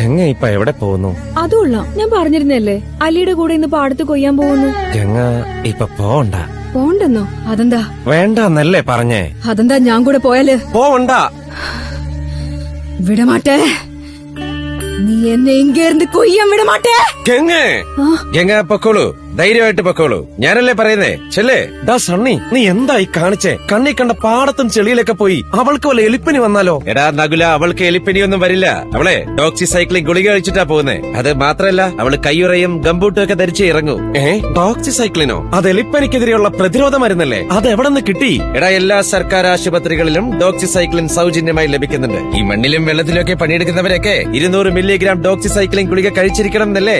ഗംഗ ഇപ്പൊ എവിടെ പോകുന്നു? അതുള്ള ഞാൻ പറഞ്ഞിരുന്നല്ലേ അലിയുടെ കൂടെ ഇന്ന് പാടത്ത് കൊയ്യാൻ പോകുന്നു. ഗംഗ ഇപ്പൊ പോണ്ട പോണ്ടെന്നോ? അതെന്താ? വേണ്ടെന്നല്ലേ പറഞ്ഞേ. അതെന്താ ഞാൻ കൂടെ പോയാൽ? പോണ്ട വിടമാട്ടേ. നീ എന്നെ ഇങ്ങേർന്ന് കൊയ്യാൻ വിടമാട്ടേ. ഗംഗ. ഗംഗ പൊക്കോളൂ. ധൈര്യമായിട്ട് പൊക്കോളൂ. ഞാനല്ലേ പറയുന്നേ? ചെല്ലേ? ഡാ സണ്ണി നീ എന്തായി കാണിച്ചേ? കണ്ണി കണ്ട പാടത്തും ചെളിയിലൊക്കെ പോയി അവൾക്ക് വല്ല എലിപ്പനി വന്നാലോ? എടാ നകുല അവൾക്ക് എലിപ്പനി ഒന്നും വരില്ല. അവളെ ഡോക്സി സൈക്ലിംഗ് ഗുളിക കഴിച്ചിട്ടാ പോകുന്നേ. അത് മാത്രല്ല അവൾ കയ്യുറയും ഗംബൂട്ടും ഒക്കെ ധരിച്ച് ഇറങ്ങൂ. ഏ? ഡോക്സി സൈക്ലിനോ അത് എലിപ്പനിക്കെതിരെയുള്ള പ്രതിരോധ മരുന്നല്ലേ? അത് എവിടെ നിന്ന് കിട്ടി? എടാ എല്ലാ സർക്കാർ ആശുപത്രികളിലും ഡോക്സി സൈക്ലിൻ സൗജന്യമായി ലഭിക്കുന്നുണ്ട്. ഈ മണ്ണിലും വെള്ളത്തിലും ഒക്കെ പണിയെടുക്കുന്നവരൊക്കെ ഇരുന്നൂറ് മില്ലിഗ്രാം ഡോക്സി സൈക്ലിംഗ് ഗുളിക കഴിച്ചിരിക്കണം എന്നല്ലേ?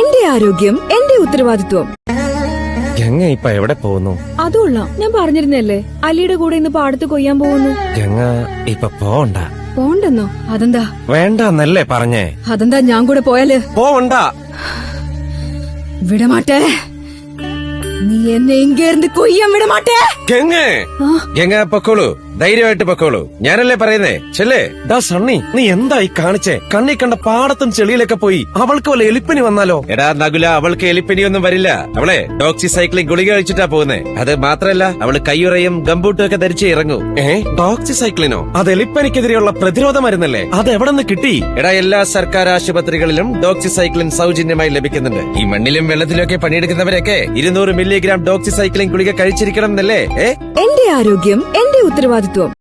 എന്റെ ആരോഗ്യം ഉത്തരവാദിത്വം? ഗംഗ ഇപ്പൊ എവിടെ പോകുന്നു? അതുള്ള ഞാൻ പറഞ്ഞിരുന്നല്ലേ അലിയുടെ കൂടെ ഇന്ന് പാടത്ത് കൊയ്യാൻ പോകുന്നു. ഗംഗ ഇപ്പൊ പോണ്ട പോണ്ടെന്നോ? അതെന്താ? വേണ്ടെന്നല്ലേ പറഞ്ഞേ. അതെന്താ ഞാൻ കൂടെ പോയാൽ? പോവണ്ട. വിടമാട്ടെ. നീ എന്നെ ഇങ്ങേർന്ന് കൊയ്യാൻ വിടമാട്ടെ. ഗംഗ ഗംഗ പൊക്കോളൂ. ധൈര്യമായിട്ട് പൊക്കോളൂ. ഞാനല്ലേ പറയുന്നേ? ചെല്ലേ? ഡാ സണ്ണി നീ എന്തായി കാണിച്ചേ? കണ്ണി കണ്ട പാടത്തും ചെളിയിലൊക്കെ പോയി അവൾക്ക് വല്ല എലിപ്പനി വന്നാലോ? എടാ നകുല അവൾക്ക് എലിപ്പനി ഒന്നും വരില്ല. അവളെ ഡോക്സി സൈക്ലിംഗ് ഗുളിക കഴിച്ചിട്ടാ പോകുന്നേ. അത് മാത്രല്ല അവൾ കയ്യുറയും ഗംബൂട്ടും ഒക്കെ ധരിച്ച് ഇറങ്ങൂ. ഏ ഡോക്സി സൈക്ലിനോ അത് എലിപ്പനിക്കെതിരെയുള്ള പ്രതിരോധ മരുന്നല്ലേ? അത് എവിടെ നിന്ന് കിട്ടി? എടാ എല്ലാ സർക്കാർ ആശുപത്രികളിലും ഡോക്സി സൈക്ലിൻ സൗജന്യമായി ലഭിക്കുന്നുണ്ട്. ഈ മണ്ണിലും വെള്ളത്തിലും ഒക്കെ പണിയെടുക്കുന്നവരൊക്കെ ഇരുന്നൂറ് മില്ലിഗ്രാം ഡോക്സി സൈക്ലിംഗ് ഗുളിക കഴിച്ചിരിക്കണം എന്നല്ലേ? ഏ? എന്റെ ആരോഗ്യം ഉത്തരവാദിത്വം